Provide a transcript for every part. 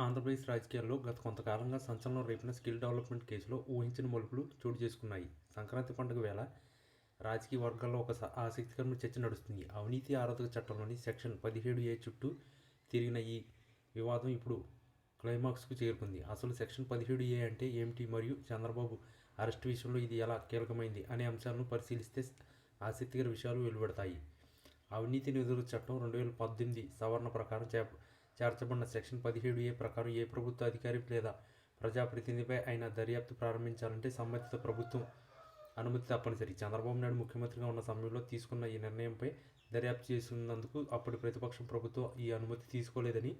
ఆంధ్రప్రదేశ్ రాజకీయాల్లో గత కొంతకాలంగా సంచలనం రేపిన స్కిల్ డెవలప్మెంట్ కేసులో ఊహించిన మలుపులు చోటు చేసుకున్నాయి. సంక్రాంతి పండుగ వేళ రాజకీయ వర్గాల్లో ఒక స- ఆసక్తికరమైన చర్చ నడుస్తుంది. అవినీతి ఆరోధక చట్టంలోని సెక్షన్ పదిహేడు ఏ చుట్టూ తిరిగిన ఈ వివాదం ఇప్పుడు క్లైమాక్స్కు చేరుకుంది. అసలు సెక్షన్ పదిహేడు ఏ అంటే ఏమిటి? మరియు చంద్రబాబు అరెస్ట్ విషయంలో ఇది ఎలా కీలకమైంది? అనే అంశాలను పరిశీలిస్తే ఆసక్తికర విషయాలు వెలువడతాయి. అవినీతి నిధుల చట్టం రెండు వేల పద్దెనిమిది సవరణ ప్రకారం చేప చేర్చబడిన సెక్షన్ పదిహేడు ఏ ప్రకారం ఏ ప్రభుత్వ అధికారి లేదా ప్రజాప్రతినిధిపై ఆయన దర్యాప్తు ప్రారంభించాలంటే సంబంధిత ప్రభుత్వం అనుమతి తప్పనిసరి. చంద్రబాబు నాయుడు ముఖ్యమంత్రిగా ఉన్న సమయంలో తీసుకున్న ఈ నిర్ణయంపై దర్యాప్తు చేసినందుకు అప్పటి ప్రతిపక్షం ప్రభుత్వం ఈ అనుమతి తీసుకోలేదని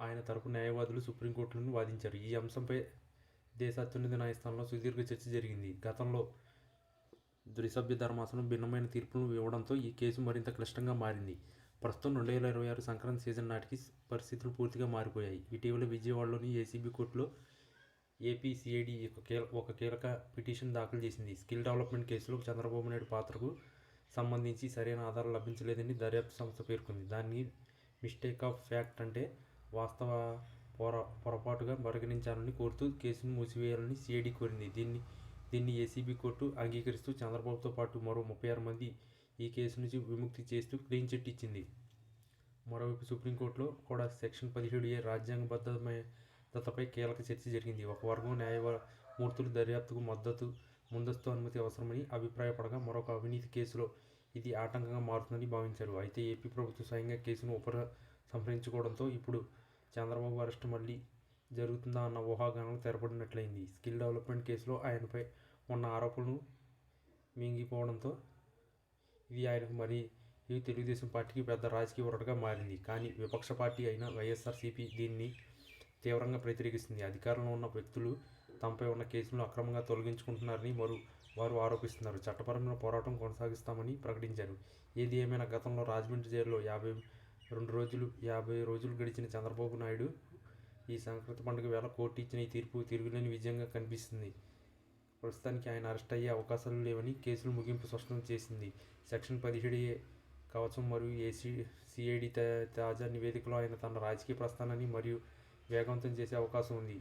ఆయన తరపు న్యాయవాదులు సుప్రీంకోర్టులను వాదించారు. ఈ అంశంపై దేశ అత్యున్నత న్యాయస్థానంలో సుదీర్ఘ చర్చ జరిగింది. గతంలో ద్విసభ్య ధర్మాసనం భిన్నమైన తీర్పును ఇవ్వడంతో ఈ కేసు మరింత క్లిష్టంగా మారింది. ప్రస్తుతం రెండు వేల ఇరవై ఆరు సంక్రాంతి సీజన్ నాటికి పరిస్థితులు పూర్తిగా మారిపోయాయి. ఇటీవల విజయవాడలోని ఏసీబీ కోర్టులో ఏపీసీఐడి ఒక కీల ఒక కీలక పిటిషన్ దాఖలు చేసింది. స్కిల్ డెవలప్మెంట్ కేసులో చంద్రబాబు నాయుడు పాత్రకు సంబంధించి సరైన ఆధారాలు లభించలేదని దర్యాప్తు సంస్థ పేర్కొంది. దాన్ని మిస్టేక్ ఆఫ్ ఫ్యాక్ట్ అంటే వాస్తవ పొర పొరపాటుగా పరిగణించాలని కోరుతూ కేసును మూసివేయాలని సిఐడి కోరింది. దీన్ని దీన్ని ఏసీబీ కోర్టు అంగీకరిస్తూ చంద్రబాబుతో పాటు మరో ముప్పై ఆరు మంది ఈ కేసు నుంచి విముక్తి చేస్తూ క్లీన్ చిట్ ఇచ్చింది. మరోవైపు సుప్రీంకోర్టులో కూడా సెక్షన్ పదిహేడు ఏ రాజ్యాంగబద్ధమైనతపై కీలక చర్చ జరిగింది. ఒక వర్గం న్యాయమూర్తులు దర్యాప్తుకు మద్దతు ముందస్తు అనుమతి అవసరమని అభిప్రాయపడగా మరొక అవినీతి కేసులో ఇది ఆటంకంగా మారుతుందని భావించారు. అయితే ఏపీ ప్రభుత్వం స్వయంగా కేసును ఉపర సంహరించుకోవడంతో ఇప్పుడు చంద్రబాబు అరెస్ట్ మళ్ళీ జరుగుతుందా అన్న ఊహాగానాలు తెరపడినట్లయింది. స్కిల్ డెవలప్మెంట్ కేసులో ఆయనపై ఉన్న ఆరోపణలు మింగిపోవడంతో ఇది ఆయనకు మరి ఈ తెలుగుదేశం పార్టీకి పెద్ద రాజకీయ ఉరటగా మారింది. కానీ విపక్ష పార్టీ అయిన వైఎస్ఆర్సీపీ దీన్ని తీవ్రంగా వ్యతిరేకిస్తుంది. అధికారంలో ఉన్న వ్యక్తులు తమపై ఉన్న కేసులను అక్రమంగా తొలగించుకుంటున్నారని మరో వారు ఆరోపిస్తున్నారు. చట్టపరమైన పోరాటం కొనసాగిస్తామని ప్రకటించారు. ఏది ఏమైనా గతంలో రాజమండ్రి జైల్లో యాభై రెండు రోజులు యాభై రోజులు గడిచిన చంద్రబాబు నాయుడు ఈ సంక్రాంతి పండుగ వేళ కోర్టు ఇచ్చిన ఈ తీర్పు తిరుగులేని విజయంగా కనిపిస్తుంది. ప్రస్తుతానికి ఆయన అరెస్ట్ అయ్యే అవకాశాలు లేవని కేసులు ముగింపు స్పష్టం చేసింది. సెక్షన్ పదిహేడు ఏ కవచం మరియు ఏసీ సిఐడి తాజా నివేదికలో ఆయన తన రాజకీయ ప్రస్థానాన్ని మరియు వేగవంతం చేసే అవకాశం ఉంది.